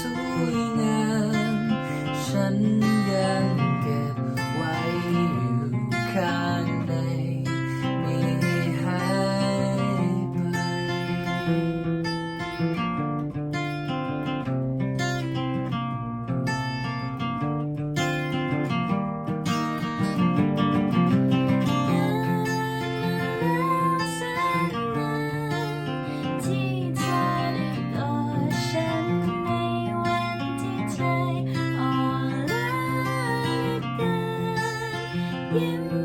สวยงามฉันยังเก็บไว้อยู่ข้างในไม่หาไป Em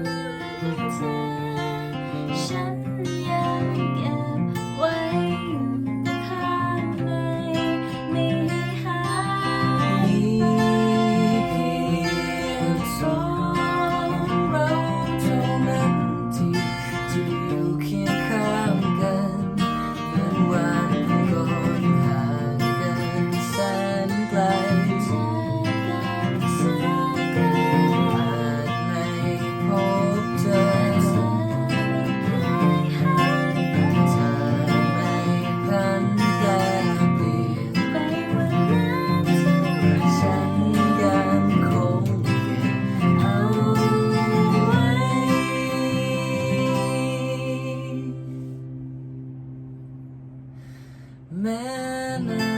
manner.